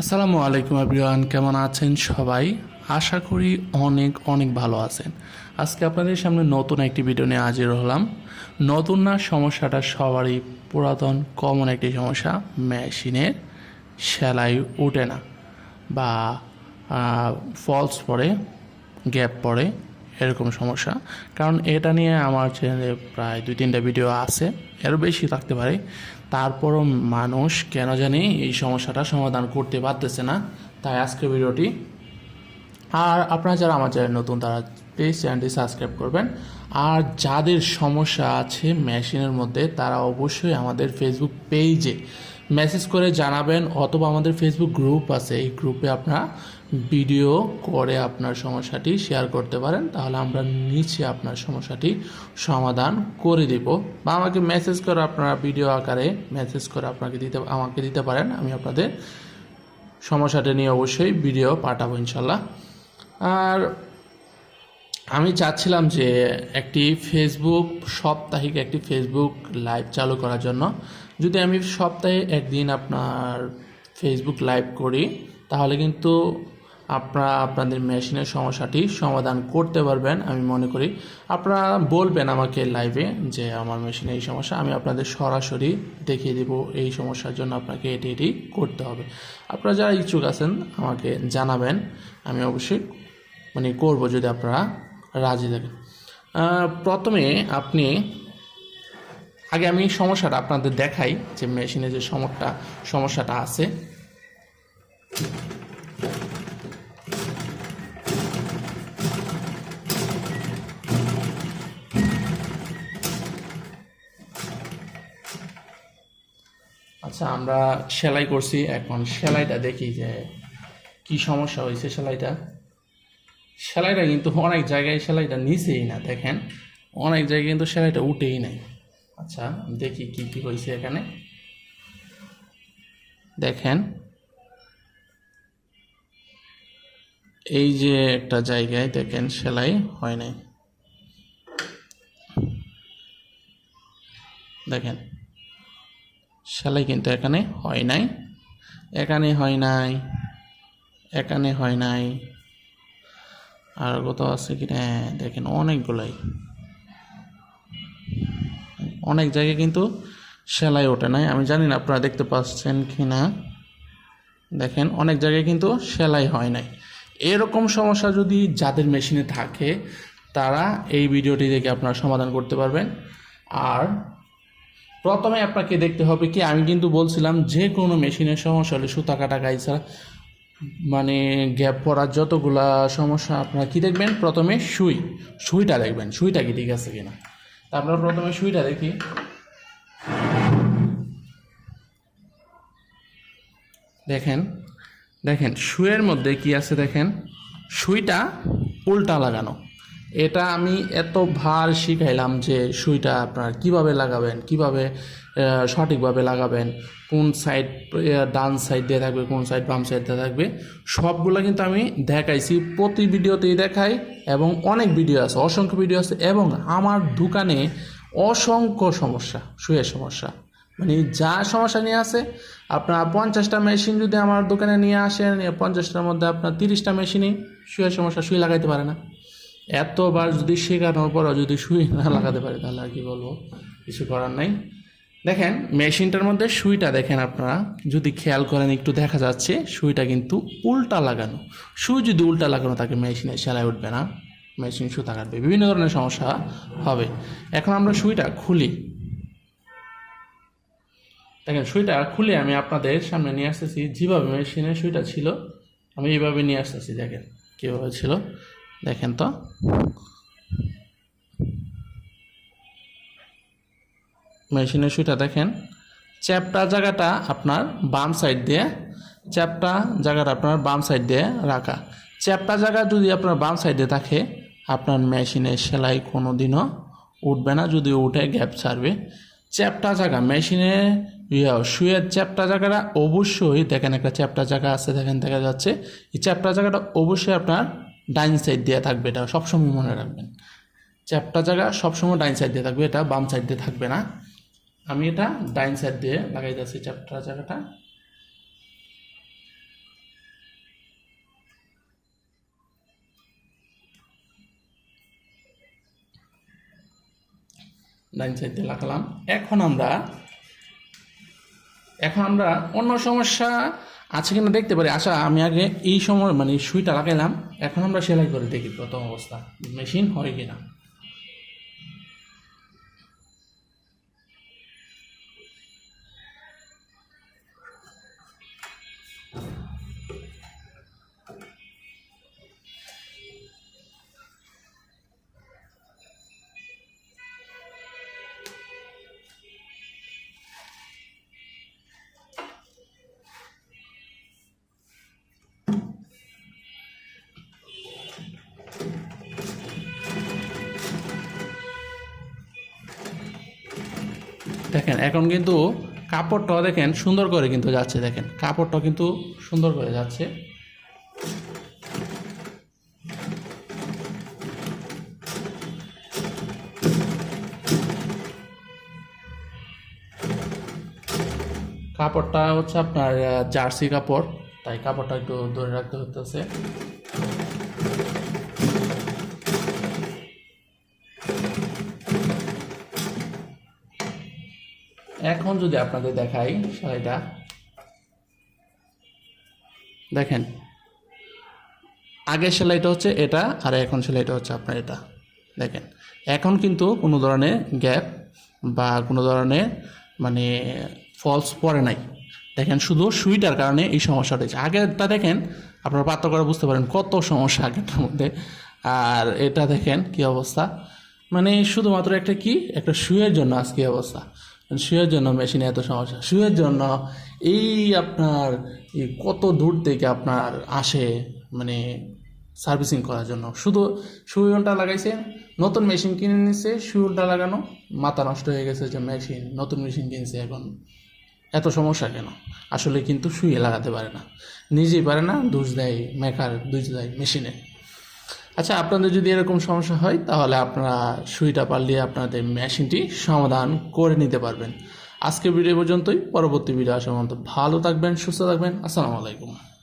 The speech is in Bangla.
আসসালামু আলাইকুম আবিয়ান কেমন আছেন সবাই? আশা করি অনেক অনেক ভালো আছেন। আজকে আপনাদের সামনে নতুন একটি ভিডিও নিয়ে হাজির হলাম। নতুন না, সমস্যাটা সবারই পুরাতন কমন একটি সমস্যা, মেশিনের সেলাই ওঠে না বা ফলস পড়ে গ্যাপ পড়ে। এরকম সমস্যা। কারণ এটা নিয়ে আমার চ্যানেলে প্রায় দুই, তিনটা ভিডিও আছে, এরও বেশি থাকতে পারে। তারপরও মানুষ কেন জানি এই সমস্যাটা সমাধান করতে পারতেছে না। তাই আজকের ভিডিওটি আর আপনারা যারা আমার চ্যানেল নতুন, তারা প্লিজ চ্যানেলটি সাবস্ক্রাইব করবেন। আর যাদের সমস্যা আছে মেশিনের মধ্যে, তারা অবশ্যই আমাদের ফেসবুক পেজে মেসেজ করে জানাবেন, অথবা আমাদের ফেসবুক গ্রুপ আছে, এই গ্রুপে আপনারা ভিডিও করে আপনার সমস্যাটি শেয়ার করতে পারেন। তাহলে আমরা নিচে আপনার সমস্যাটি সমাধান করে দিব। বা আমাকে মেসেজ করে আপনারা ভিডিও আকারে মেসেজ করে আপনাকে দিতে, আমাকে দিতে পারেন। আমি আপনাদের সমস্যাটা নিয়ে অবশ্যই ভিডিও পাঠাবো ইনশাল্লাহ আর আমি চাচ্ছিলাম যে একটি ফেসবুক সাপ্তাহিক একটি ফেসবুক লাইভ চালু করার জন্য। যদি আমি সপ্তাহে একদিন আপনার ফেসবুক লাইভ করি, তাহলে কিন্তু আপনারা আপনাদের মেশিনের সমস্যাটি সমাধান করতে পারবেন, আমি মনে করি। আপনারা বলবেন আমাকে লাইভে যে আমার মেশিনে এই সমস্যা, আমি আপনাদের সরাসরি দেখিয়ে দেব এই সমস্যার জন্য আপনাকে এটি এটি করতে হবে। আপনারা যারা ইচ্ছুক আছেন, আমাকে জানাবেন, আমি অবশ্যই মানে করব যদি আপনারা রাজি থাকেন। প্রথমে আপনি, আগে আমি সমস্যাটা আপনাদের দেখাই যে মেশিনে যে সমস্যা, সমস্যাটা আছে। আচ্ছা আমরা সেলাই করছি। এখন সেলাইটা দেখি যে কি সমস্যা হয়েছে সেলাইটা। সেলাইটা কিন্তু অনেক জায়গায় সেলাইটা নিচেই না, দেখেন। অনেক জায়গায় কিন্তু সেলাইটা উঠেই নাই। আচ্ছা দেখি কি কি হয়েছে এখানে। দেখেন। এই যে একটা জায়গায় দেখেন সেলাই হয় নাই। দেখেন, সেলাই কিন্তু এখানে হয় নাই। এখানে হয় নাই, এখানে হয় নাই। আর কোথাও আছে কি না? দেখেন অনেকগুলাই। অনেক জায়গায় কিন্তু সেলাই ওঠে নাই। আমি জানি না আপনারা দেখতে পাচ্ছেন কি না। দেখেন অনেক জায়গায় কিন্তু সেলাই হয় নাই। এরকম সমস্যা যদি যাদের মেশিনে থাকে, তারা এই ভিডিওটি দেখে আপনারা সমাধান করতে পারবেন। আর প্রথমে আপনাকে দেখতে হবে কি, আমি কিন্তু বলছিলাম যে কোনো মেশিনের সমস্যা হলে সুতা কাটা গাইছা মানে গ্যাপ পড়ার যতগুলা সমস্যা আপনারা কি দেখবেন? প্রথমে সুই। সুইটা দেখবেন। সুইটা কি ঠিক আছে কিনা? আপনারা প্রথমে সুইটা দেখি। দেখেন দেখেন, সুইয়ের মধ্যে কি আছে দেখেন? সুইটা উল্টা লাগানো। এটা আমি এত ভার শিখাইলাম যে সুইটা আপনার কীভাবে লাগাবেন, কীভাবে সঠিকভাবে লাগাবেন। কোন সাইড ডান সাইড দিয়ে থাকবে, কোন সাইড বাম সাইড দিয়ে থাকবে। সবগুলো কিন্তু আমি দেখাইছি। প্রতি ভিডিওতেই দেখাই এবং অনেক ভিডিও আছে, অসংখ্য ভিডিও আছে এবং আমার দোকানে অসংখ্য সমস্যা সুয়ের সমস্যা। মানে যা সমস্যা নিয়ে আসে আপনার পঞ্চাশটা মেশিন যদি আমার দোকানে নিয়ে আসেন পঞ্চাশটার মধ্যে আপনার তিরিশটা মেশিনই শুয়ে সমস্যা শুয়ে লাগাইতে পারে না। এতবার যদি শেখানোর পরও যদি শুয়ে না লাগাতে পারে, তাহলে আর কি বলব? কিছু করার নাই। দেখেন, মেশিনটার মধ্যে সুইটা দেখেন আপনারা, যদি খেয়াল করেন একটু দেখা যাচ্ছে, সুইটা কিন্তু উল্টা লাগানো। সুই যদি উল্টা লাগানো থাকে মেশিনে সেলাই উঠবে না। মেশিন সুতা কাটবে। বিভিন্ন ধরনের সমস্যা হবে। এখন আমরা সুইটা খুলি। দেখেন, সুইটা খুলে আমি আপনাদের সামনে নিয়ে আসতেছি। যেভাবে মেশিনে সুইটা ছিল, আমি এইভাবে নিয়ে আসতেছি। দেখেন, কীভাবে ছিল। দেখেন তো। মেশিনের সুইটা দেখেন। চ্যাপটা জায়গাটা আপনার বাম সাইড দিয়ে, চ্যাপটা জায়গাটা আপনার বাম সাইড দিয়ে রাখা। চ্যাপটা জায়গা যদি আপনার বাম সাইডে থাকে, আপনার মেশিনের সেলাই কোনো দিনও উঠবে না যদি উঠে গ্যাপ ছাড়বে। চ্যাপটা জায়গা, মেশিনে শুয়ের চ্যাপটা জায়গাটা অবশ্যই দেখেন একটা চ্যাপটা জায়গা আছে, দেখেন দেখা যাচ্ছে। এই চ্যাপটা জায়গাটা অবশ্যই আপনার ডাইন সাইড দিয়ে থাকবে, এটা সবসময় মনে রাখবেন। চ্যাপটা জায়গা সবসময় ডাইন সাইড দিয়ে থাকবে, এটা বাম সাইড দিয়ে থাকবে না। আমি এটা ডাইন সাইড দিয়ে লাগাই যাচ্ছি চ্যাপ্টার জায়গাটা ডাইন সাইড দিয়ে লাগালাম। এখন আমরা এখন আমরা অন্য সমস্যা আছে কিনা দেখতে পারি। আচ্ছা আমি আগে এই সময় মানে সুইটা লাগাইলাম। এখন আমরা সেলাই করে দেখি প্রথম অবস্থা। মেশিন হয় কিনা। দেখেন, এখন কিন্তু কাপড়টা দেখেন সুন্দর করে কিন্তু যাচ্ছে, দেখেন। কাপড়টা কিন্তু সুন্দর করে যাচ্ছে। কাপড়টা হচ্ছে আপনার জার্সি কাপড়। তাই কাপড়টা একটু ধরে রাখতে হতেছে এখন যদি আপনাদের দেখাই সেলাইটা দেখেন। আগের সেলাইটা হচ্ছে এটা, আর এখন সেলাইটা হচ্ছে আপনার এটা। দেখেন, এখন কিন্তু কোনো ধরনের গ্যাপ বা কোনো ধরনের মানে ফলস পড়ে নাই। দেখেন, শুধু সুইটার কারণে এই সমস্যাটা হয়েছে। আগেরটা দেখেন, আপনারা পাত্র করে বুঝতে পারেন কত সমস্যা আগেরটার মধ্যে। আর এটা দেখেন কি অবস্থা। মানে শুধুমাত্র একটা কি? একটা শুয়ের জন্য আজকে অবস্থা। শুয়ের জন্য মেশিনে এত সমস্যা। শুয়ের জন্য এই আপনার কত দূর থেকে আপনার আসে মানে সার্ভিসিং করার জন্য। শুধু সুইলটা লাগাইছে, নতুন মেশিন কিনে নিচ্ছে সুইলটা লাগানো, মাথা নষ্ট হয়ে গেছে যে মেশিন নতুন মেশিন কিনছে এখন। এত সমস্যা কেন? আসলে কিন্তু শুয়ে লাগাতে পারে না। নিজেই পারে না, দোষ দেয়, মেকার দোষ দেয় মেশিনে আচ্ছা আপনাদের যদি এরকম সমস্যা হয়, তাহলে আপনারা সুইটা পারলে আপনাদের মেশিনটি সমাধান করে নিতে পারবেন। আজকে ভিডিও পর্যন্তই। পরবর্তী ভিডিও আসা ভালো থাকবেন, সুস্থ থাকবেন। আসসালামু আলাইকুম।